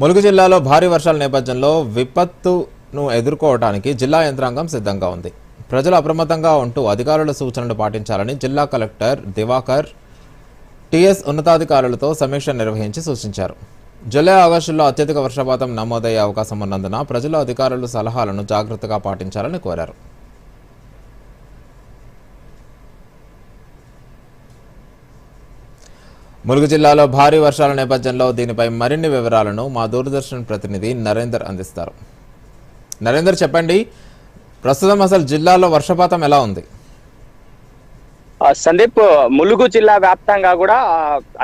ములుగు జిల్లాలో భారీ వర్షాల నేపథ్యంలో విపత్తును ఎదుర్కోవడానికి జిల్లా యంత్రాంగం సిద్ధంగా ఉంది. ప్రజలు అప్రమత్తంగా ఉంటూ అధికారుల సూచనలు పాటించాలని జిల్లా కలెక్టర్ దివాకర్ టీఎస్ ఉన్నతాధికారులతో సమీక్ష నిర్వహించి సూచించారు. జూలై ఆగస్టులో అత్యధిక వర్షపాతం నమోదయ్యే అవకాశం ఉన్నందున ప్రజలు అధికారుల సలహాలను జాగ్రత్తగా పాటించాలని కోరారు. ములుగు జిల్లాలో భారీ వర్షాల నేపథ్యంలో దీనిపై మరిన్ని వివరాలను మా దూరదర్శన్ ప్రతినిధి నరేందర్ అందిస్తారు. నరేందర్ చెప్పండి. ప్రస్తుతం అసలు జిల్లాలో వర్షపాతం ఎలా ఉంది? సందీప్ ములుగు జిల్లా వ్యాప్తంగా కూడా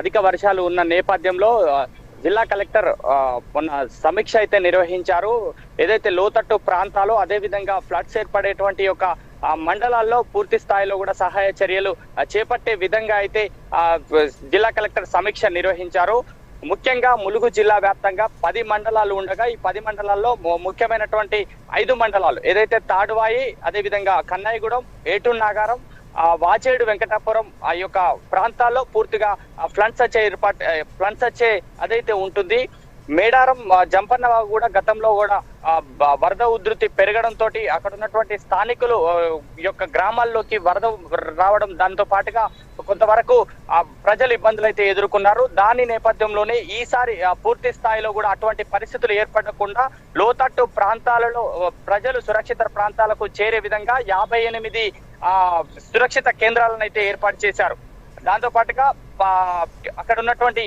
అధిక వర్షాలు ఉన్న నేపథ్యంలో జిల్లా కలెక్టర్ మొన్న సమీక్ష అయితే నిర్వహించారు. ఏదైతే లోతట్టు ప్రాంతాలు అదే విధంగా ఫ్లడ్స్ ఏర్పడేటువంటి యొక్క ఆ మండలాల్లో పూర్తి స్థాయిలో కూడా సహాయ చర్యలు చేపట్టే విధంగా అయితే ఆ, జిల్లా కలెక్టర్ సమీక్ష నిర్వహించారు. ముఖ్యంగా ములుగు జిల్లా వ్యాప్తంగా పది మండలాలు ఉండగా ఈ పది మండలాల్లో ముఖ్యమైనటువంటి ఐదు మండలాలు ఏదైతే తాడువాయి అదే విధంగా కన్నాయిగూడెం ఏటూరు నాగారం ఆ వాచేడు వెంకటాపురం ఆ యొక్క ప్రాంతాల్లో పూర్తిగా ఫ్లడ్స్ వచ్చే ఏర్పాటు ఫ్లడ్స్ వచ్చే అదైతే ఉంటుంది. మేడారం ఆ, జంపన్న కూడా గతంలో కూడా వరద ఉధృతి పెరగడంతో అక్కడ ఉన్నటువంటి స్థానికులు యొక్క గ్రామాల్లోకి వరద రావడం దాంతో పాటుగా కొంతవరకు ఆ ప్రజలు ఇబ్బందులు అయితే ఎదుర్కొన్నారు. దాని నేపథ్యంలోనే ఈసారి పూర్తి స్థాయిలో కూడా అటువంటి పరిస్థితులు ఏర్పడకుండా లోతట్టు ప్రాంతాలలో ప్రజలు సురక్షిత ప్రాంతాలకు చేరే విధంగా యాభై ఎనిమిది ఆ సురక్షిత కేంద్రాలను అయితే ఏర్పాటు చేశారు. దాంతో పాటుగా అక్కడ ఉన్నటువంటి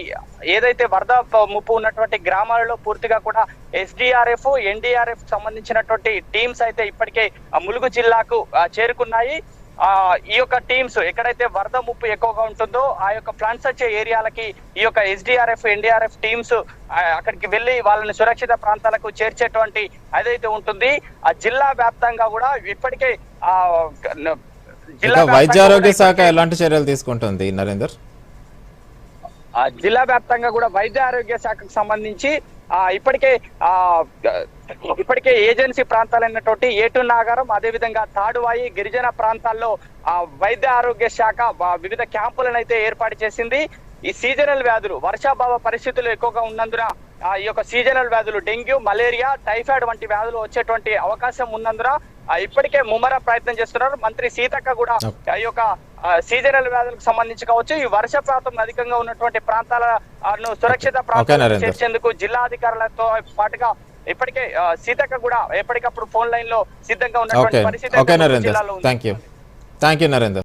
ఏదైతే వరద ముప్పు ఉన్నటువంటి గ్రామాలలో పూర్తిగా కూడా ఎస్డిఆర్ఎఫ్ ఎన్డీఆర్ఎఫ్ సంబంధించినటువంటి టీమ్స్ అయితే ఇప్పటికే ములుగు జిల్లాకు చేరుకున్నాయి. ఆ ఈ యొక్క టీమ్స్ ఎక్కడైతే వరద ముప్పు ఎక్కువగా ఉంటుందో ఆ యొక్క ఫ్లడ్స్ వచ్చే ఏరియాలకి ఈ యొక్క ఎస్డిఆర్ఎఫ్ ఎన్డీఆర్ఎఫ్ టీమ్స్ అక్కడికి వెళ్ళి వాళ్ళని సురక్షిత ప్రాంతాలకు చేర్చేటువంటి అదైతే ఉంటుంది. ఆ జిల్లా వ్యాప్తంగా కూడా ఇప్పటికే ఆ వైద్య ఆరోగ్య శాఖ ఎలాంటి చర్యలు తీసుకుంటుంది నరేందర్? జిల్లా వ్యాప్తంగా కూడా వైద్య ఆరోగ్య శాఖకు సంబంధించి ఆ ఇప్పటికే ఆ ఇప్పటికే ఏజెన్సీ ప్రాంతాలైనటువంటి ఏటు నాగారం అదేవిధంగా తాడువాయి గిరిజన ప్రాంతాల్లో ఆ వైద్య ఆరోగ్య శాఖ వివిధ క్యాంపులను అయితే ఏర్పాటు చేసింది. ఈ సీజనల్ వ్యాధులు వర్షాభావ పరిస్థితులు ఎక్కువగా ఉన్నందున ఆ ఈ యొక్క సీజనల్ వ్యాధులు డెంగ్యూ మలేరియా టైఫాయిడ్ వంటి వ్యాధులు వచ్చేటువంటి అవకాశం ఉన్నందున ఇప్పటికే ముమ్మర ప్రయత్నం చేస్తున్నారు. మంత్రి సీతక్క కూడా ఆ యొక్క సీజనల్ వ్యాధులకు సంబంధించి కావచ్చు ఈ వర్షపాతం అధికంగా ఉన్నటువంటి ప్రాంతాలను సురక్షిత ప్రాంతాలకు నరేందర్. చేర్చేందుకు జిల్లా అధికారులతో పాటుగా ఇప్పటికే సీతక్క కూడా ఎప్పటికప్పుడు ఫోన్ లైన్లో సిద్ధంగా ఉన్నటువంటి పరిస్థితి జిల్లాలో ఉంది. Thank you thank you Narender.